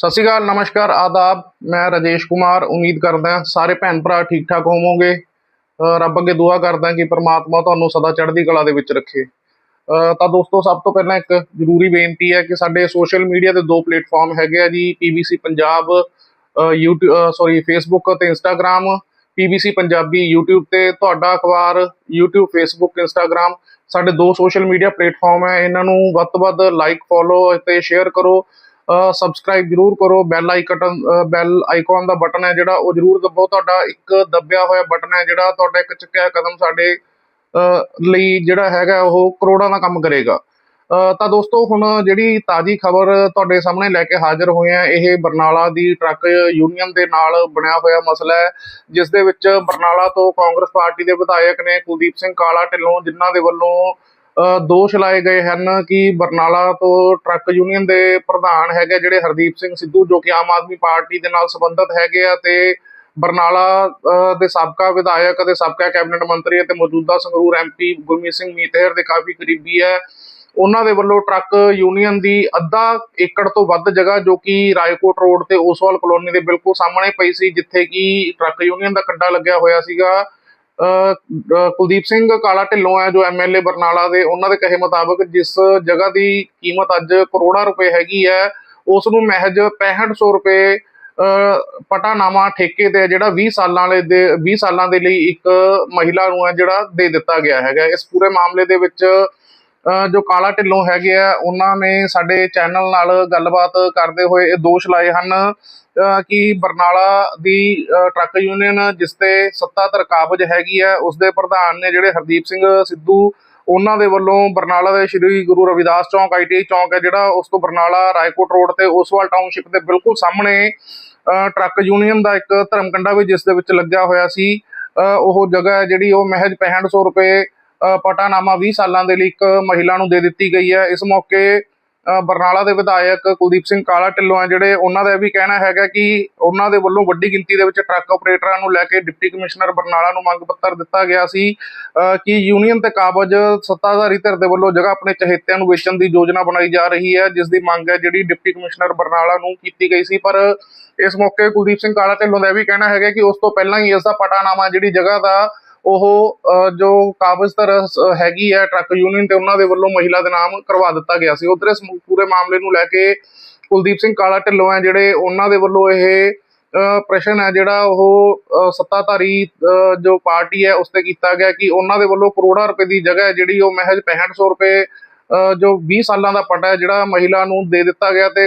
ਸਤਿ ਸ਼੍ਰੀ ਅਕਾਲ, ਨਮਸਕਾਰ, ਆਦਾਬ। ਮੈਂ ਰਾਜੇਸ਼ ਕੁਮਾਰ। ਉਮੀਦ ਕਰਦਾ ਸਾਰੇ ਭੈਣ ਭਰਾ ਠੀਕ ਠਾਕ ਹੋਵੋਗੇ ਰੱਬ ਅੱਗੇ ਦੁਆ ਕਰਦਾ ਕਿ ਪ੍ਰਮਾਤਮਾ ਤੁਹਾਨੂੰ ਸਦਾ ਚੜ੍ਹਦੀ ਕਲਾ ਦੇ ਵਿੱਚ ਰੱਖੇ। ਤਾਂ ਦੋਸਤੋ, ਸਭ ਤੋਂ ਪਹਿਲਾਂ ਇੱਕ ਜ਼ਰੂਰੀ ਬੇਨਤੀ ਹੈ ਕਿ ਸਾਡੇ ਸੋਸ਼ਲ ਮੀਡੀਆ ਦੇ ਦੋ ਪਲੇਟਫਾਰਮ ਹੈਗੇ ਆ ਜੀ, PBC Punjab YouTube sorry, Facebook ਤੇ ਇੰਸਟਾਗ੍ਰam ਪੀਬੀਸੀ ਪੰਜਾਬੀ YouTube ਤੇ ਤੁਹਾਡਾ ਅਖਬਾਰ YouTube Facebook Instagram ਸਾਡੇ ਦੋ ਸੋਸ਼ਲ ਮੀਡੀਆ ਪਲੇਟਫਾਰਮ ਹੈ, ਇਹਨਾਂ ਨੂੰ ਵੱਧ ਤੋਂ ਵੱਧ ਲਾਈਕ ਫੋਲੋ ਤੇ ਸ਼ੇਅਰ ਕਰੋ। ਸਬਸਕ੍ਰਾਈਬ ਜਰੂਰ ਕਰੋ ਬੈਲ ਆਈਕਨ ਬੈਲ ਆਈਕਨ ਦਾ ਬਟਨ ਹੈ ਜਿਹੜਾ, ਉਹ ਜਰੂਰ ਦਬਾਓ ਤੁਹਾਡਾ ਇੱਕ ਦੱਬਿਆ ਹੋਇਆ ਬਟਨ ਹੈ ਜਿਹੜਾ, ਤੁਹਾਡਾ ਇੱਕ ਚੱਕਿਆ ਕਦਮ ਸਾਡੇ ਲਈ ਜਿਹੜਾ ਹੈਗਾ, ਉਹ ਕਰੋੜਾਂ ਦਾ ਕੰਮ ਕਰੇਗਾ। ਤਾਂ ਦੋਸਤੋ, ਹੁਣ ਜਿਹੜੀ ਤਾਜੀ ਖਬਰ ਤੁਹਾਡੇ ਸਾਹਮਣੇ ਲੈ ਕੇ ਹਾਜ਼ਰ ਹੋਏ ਆ ਇਹ ਬਰਨਾਲਾ ਦੀ ਟਰੱਕ ਯੂਨੀਅਨ ਦੇ ਨਾਲ ਬਣਿਆ ਹੋਇਆ ਮਸਲਾ ਹੈ, ਜਿਸ ਦੇ ਵਿੱਚ ਬਰਨਾਲਾ ਤੋਂ ਕਾਂਗਰਸ ਪਾਰਟੀ ਦੇ ਵਿਧਾਇਕ ਨੇ ਕੁਲਦੀਪ ਸਿੰਘ ਕਾਲਾ ਢਿੱਲੋਂ, ਜਿਨ੍ਹਾਂ ਦੇ ਵੱਲੋਂ ਦੋਸ਼ ਲਾਏ ਗਏ ਹਨ ਕਿ ਬਰਨਾਲਾ ਤੋਂ ਟਰੱਕ ਯੂਨੀਅਨ ਦੇ ਪ੍ਰਧਾਨ ਹੈਗੇ ਜਿਹੜੇ ਹਰਦੀਪ ਸਿੰਘ ਸਿੱਧੂ, ਜੋ ਕਿ ਆਮ ਆਦਮੀ ਪਾਰਟੀ ਦੇ ਨਾਲ ਸੰਬੰਧਿਤ ਹੈਗੇ ਆ ਤੇ ਬਰਨਾਲਾ ਦੇ ਸਾਬਕਾ ਵਿਧਾਇਕ ਅਤੇ ਸਾਬਕਾ ਕੈਬਨਿਟ ਮੰਤਰੀ ਅਤੇ ਮੌਜੂਦਾ ਸੰਗਰੂਰ ਐਮਪੀ ਗੁਰਮੀਤ ਸਿੰਘ ਮੀਤਹਿਰ ਦੇ ਕਾਫੀ ਕਰੀਬੀ ਹੈ। ਉਹਨਾਂ ਦੇ ਵੱਲੋਂ ਟਰੱਕ ਯੂਨੀਅਨ ਦੀ ਅੱਧਾ ਏਕੜ ਤੋਂ ਵੱਧ ਜਗ੍ਹਾ, ਜੋ ਕਿ ਰਾਏਕੋਟ ਰੋਡ ਤੇ ਉਸਵਾਲ ਕਲੋਨੀ ਦੇ ਬਿਲਕੁਲ ਸਾਹਮਣੇ ਪਈ ਸੀ, ਜਿੱਥੇ ਕਿ ਟਰੱਕ ਯੂਨੀਅਨ ਦਾ ਕੱਡਾ ਲੱਗਿਆ ਹੋਇਆ ਸੀਗਾ। ਕੁਲਦੀਪ ਸਿੰਘ ਕਾਲਾ ਢਿੱਲੋਂ ਹੈ ਜੋ ਐਮਐਲਏ ਬਰਨਾਲਾ ਦੇ ਉਹਨਾਂ ਦੇ ਕਹੇ ਮੁਤਾਬਕ ਜਿਸ ਜਗ੍ਹਾ ਦੀ ਕੀਮਤ ਅੱਜ ਕਰੋੜਾਂ ਰੁਪਏ ਹੈਗੀ ਹੈ ਉਸ ਨੂੰ ਮਹਿਜ 6500 ਰੁਪਏ ਅ, ਪਟਾਨਾਮਾ ਠੇਕੇ ਤੇ ਹੈ ਜਿਹੜਾ 20 ਸਾਲਾਂ ਲਈ ਦੇ 20 ਸਾਲਾਂ ਦੇ ਲਈ ਇੱਕ ਮਹਿਲਾ ਨੂੰ ਹੈ ਜਿਹੜਾ ਦੇ ਦਿੱਤਾ ਗਿਆ ਹੈਗਾ। ਇਸ ਪੂਰੇ ਮਾਮਲੇ ਦੇ ਵਿੱਚ ਜੋ ਕਾਲਾ ਢਿੱਲੋਂ ਹੈਗੇ ਆ ਉਹਨਾਂ ਨੇ ਸਾਡੇ ਚੈਨਲ ਨਾਲ ਗੱਲਬਾਤ ਕਰਦੇ ਹੋਏ ਇਹ ਦੋਸ਼ ਲਾਏ ਹਨ। ਕਿ ਬਰਨਾਲਾ ਦੀ ਟਰੱਕ ਯੂਨੀਅਨ ਜਿਸ ਤੇ ਸੱਤਾਧਰ ਕਾਬਜ ਹੈਗੀ ਹੈ, ਉਸ ਦੇ ਪ੍ਰਧਾਨ ਨੇ ਜਿਹੜੇ ਹਰਦੀਪ ਸਿੰਘ ਸਿੱਧੂ, ਉਹਨਾਂ ਦੇ ਵੱਲੋਂ ਬਰਨਾਲਾ ਦੇ ਸ਼੍ਰੀ ਗੁਰੂ ਰਵਿਦਾਸ ਚੌਂਕ ਆਈਟੀਆਈ ਚੌਂਕ ਹੈ ਜਿਹੜਾ, ਉਸ ਤੋਂ ਬਰਨਾਲਾ ਰਾਏਕੋਟ ਰੋਡ ਤੇ ਉਸਵਾਲ ਟਾਊਨਸ਼ਿਪ ਦੇ ਬਿਲਕੁਲ ਸਾਹਮਣੇ ਟਰੱਕ ਯੂਨੀਅਨ ਦਾ ਇੱਕ ਧਰਮਕੰਡਾ ਵੀ ਜਿਸ ਦੇ ਵਿੱਚ ਲੱਗਿਆ ਹੋਇਆ ਸੀ। ਉਹ ਜਗ੍ਹਾ ਹੈ ਜਿਹੜੀ ਉਹ ਮਹਿਜ 6500 ਰੁਪਏ ਪਟਾਨਾਮਾ 20 ਸਾਲਾਂ ਦੇ ਲਈ ਇੱਕ ਮਹਿਲਾ ਨੂੰ ਦੇ ਦਿੱਤੀ ਗਈ ਹੈ। ਇਸ ਮੌਕੇ ਬਰਨਾਲਾ ਦੇ ਵਿਧਾਇਕ ਕੁਲਦੀਪ ਸਿੰਘ ਕਾਲਾ ਢਿੱਲੋਂ ਹੈ ਜਿਹੜੇ ਉਹਨਾਂ ਦਾ ਇਹ ਵੀ ਕਹਿਣਾ ਹੈਗਾ ਕਿ ਉਹਨਾਂ ਦੇ ਵੱਲੋਂ ਵੱਡੀ ਗਿਣਤੀ ਦੇ ਵਿੱਚ ਟਰੱਕ ਆਪਰੇਟਰਾਂ ਨੂੰ ਲੈ ਕੇ ਡਿਪਟੀ ਕਮਿਸ਼ਨਰ ਬਰਨਾਲਾ ਨੂੰ ਮੰਗ ਪੱਤਰ ਦਿੱਤਾ ਗਿਆ ਸੀ ਅ, ਕਿ ਯੂਨੀਅਨ ਤੇ ਕਾਬਜ ਸੱਤਾਧਾਰੀ ਧਿਰ ਦੇ ਵੱਲੋਂ ਜਗ੍ਹਾ ਆਪਣੇ ਚਹੇਤਿਆਂ ਨੂੰ ਵੇਚਣ ਦੀ ਯੋਜਨਾ ਬਣਾਈ ਜਾ ਰਹੀ ਹੈ ਜਿਸ ਦੀ ਮੰਗ ਹੈ ਜਿਹੜੀ ਡਿਪਟੀ ਕਮਿਸ਼ਨਰ ਬਰਨਾਲਾ ਨੂੰ ਕੀਤੀ ਗਈ ਸੀ। ਪਰ ਇਸ ਮੌਕੇ ਕੁਲਦੀਪ ਸਿੰਘ ਕਾਲਾ ਢਿੱਲੋਂ ਦਾ ਇਹ ਵੀ ਕਹਿਣਾ ਹੈਗਾ ਕਿ ਉਸ ਤੋਂ ਪਹਿਲਾਂ ਹੀ ਇਸ ਦਾ ਪਟਾਨਾਮਾ ਜਿਹੜੀ ਜਗ੍ਹਾ ਦਾ ਉਹ ਜੋ ਕਾਬਜ਼ਤਰ ਸ- ਹੈਗੀ ਹੈ ਟਰੱਕ ਯੂਨੀਅਨ ਤੇ ਉਹਨਾਂ ਦੇ ਵੱਲੋਂ ਮਹਿਲਾ ਦੇ ਨਾਮ ਕਰਵਾ ਦਿੱਤਾ ਗਿਆ ਸੀ। ਉਧਰ ਇਸ ਪੂਰੇ ਮਾਮਲੇ ਨੂੰ ਲੈ ਕੇ ਕੁਲਦੀਪ ਸਿੰਘ ਕਾਲਾ ਢਿੱਲੋਂ ਹੈ, ਜਿਹੜੇ ਉਹਨਾਂ ਦੇ ਵੱਲੋਂ ਇਹ ਪ੍ਰਸ਼ਨ ਹੈ ਜਿਹੜਾ ਉਹ ਸੱਤਾਧਾਰੀ ਜੋ ਪਾਰਟੀ ਹੈ ਉਸ ਤੇ ਕੀਤਾ ਗਿਆ ਕਿ ਉਹਨਾਂ ਦੇ ਵੱਲੋਂ ਕਰੋੜਾਂ ਰੁਪਏ ਦੀ ਜਗ੍ਹਾ ਹੈ ਜਿਹੜੀ ਉਹ ਮਹਿਜ 6500 ਰੁਪਏ ਜੋ 20 ਸਾਲਾਂ ਦਾ ਪਟਾ ਹੈ ਜਿਹੜਾ ਮਹਿਲਾ ਨੂੰ ਦੇ ਦਿੱਤਾ ਗਿਆ ਤੇ